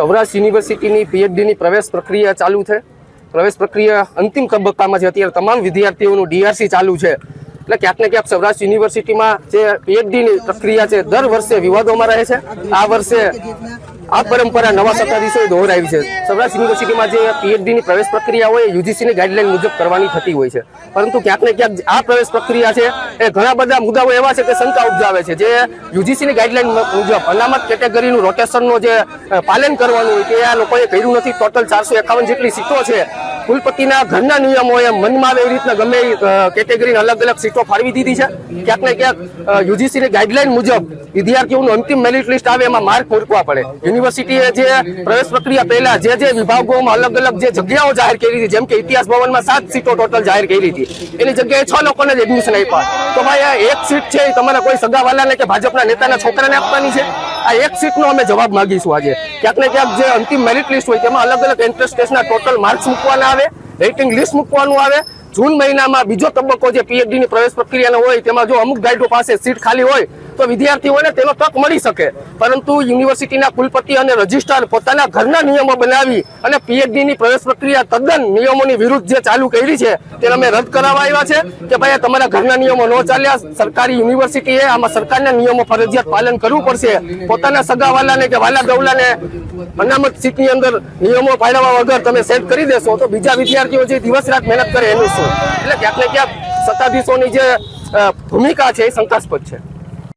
સૌરાષ્ટ્ર યુનિવર્સિટીની પીએચડીની પ્રવેશ પ્રક્રિયા ચાલુ છે. પ્રવેશ પ્રક્રિયા અંતિમ તબક્કામાં છે. અત્યારે તમામ વિદ્યાર્થીઓનું ડીઆરસી ચાલુ છે. એટલે ક્યાંક ને ક્યાંક સૌરાષ્ટ્ર યુનિવર્સિટીમાં જે પીએચડીની પ્રક્રિયા છે, દર વર્ષે વિવાદોમાં રહે છે. આ વર્ષે આ પરંપરા નવા સત્તાધીશોએ દોહરાવી છે. સૌરાષ્ટ્ર યુનિવર્સિટીમાં જે પીએચડીની પ્રવેશ પ્રક્રિયા હોય એ યુજીસીની ગાઈડલાઈન મુજબ કરવાની થતી હોય છે. પરંતુ ક્યાંક ને ક્યાંક આ પ્રવેશ પ્રક્રિયા છે એ ઘણા બધા મુદ્દાઓ એવા છે કે શંકા ઉપજાવે છે. જે યુજીસીની ગાઈડલાઈન મુજબ અનામત કેટેગરીનું રોટેશનનું જે પાલન કરવાનું હોય તે આ લોકોએ કર્યું નથી. ટોટલ ચારસો એકાવન જેટલી સીટો છે. કુલપતિના ઘરના નિયમોએ મનમાં આવે એવી રીતના ગમે કેટેગરીની અલગ અલગ સીટો ફાળવી દીધી છે. ક્યાંક ને ક્યાંક યુજીસીની ગાઈડલાઈન મુજબ વિદ્યાર્થીઓનું અંતિમ મેરિટ લિસ્ટ આવે એમાં માર્ક મૂકવા પડે. યુનિવર્સિટીએ જે પ્રવેશ પ્રક્રિયા પહેલા જે જે વિભાગોમાં અલગ અલગ જે જગ્યાઓ જાહેર કરી હતી, જેમ કે ઇતિહાસ ભવનમાં સાત સીટો ટોટલ જાહેર કરી હતી. એની જગ્યાએ છ લોકોને જ એડમિશન આપ્યા. તો ભાઈ એક સીટ છે એ તમારા કોઈ સગાવાલાને કે ભાજપના નેતાના છોકરાને આપવાની છે? આ એક સીટનો અમે જવાબ માગીશું આજે. ક્યાંક ને ક્યાંક જે અંતિમ મેરિટ લિસ્ટ હોય તેમાં અલગ અલગ એન્ટ્રન્સ ટોટલ માર્ક્સ મૂકવાના આવે રેટિંગ લિસ્ટ મૂકવાનું આવે. જૂન મહિનામાં બીજો તબક્કો જે પીએચડીની પ્રવેશ પ્રક્રિયાનો હોય, તેમાં જો અમુક ગાઈડો પાસે સીટ ખાલી હોય તો વિદ્યાર્થીઓને તેનો તક મળી શકે. પરંતુ યુનિવર્સિટીના કુલપતિ અને રજિસ્ટ્રાર પોતાના ઘરના નિયમો બનાવી અને પીએચડીની પ્રવેશ પ્રક્રિયા તદ્દન નિયમોની વિરુદ્ધ જે ચાલુ કરી છે, તેને અમે રદ કરાવવા આવ્યા છે કે ભાઈ તમારા ઘરના નિયમો ન ચાલ્યા, સરકારી યુનિવર્સિટીએ આમાં સરકારના નિયમો ફરજિયાત પાલન કરવું પડશે. પોતાના સગાવાલાને કે વાલા ગવલાને અનામત સીટની અંદર નિયમો પાડવા વગર તમે સેટ કરી દેશો તો બીજા વિદ્યાર્થીઓ જે દિવસ રાત મહેનત કરે એનું શું? એટલે ક્યાંક ને ક્યાંક સત્તાધીશોની જે ભૂમિકા છે એ શંકાસ્પદ છે.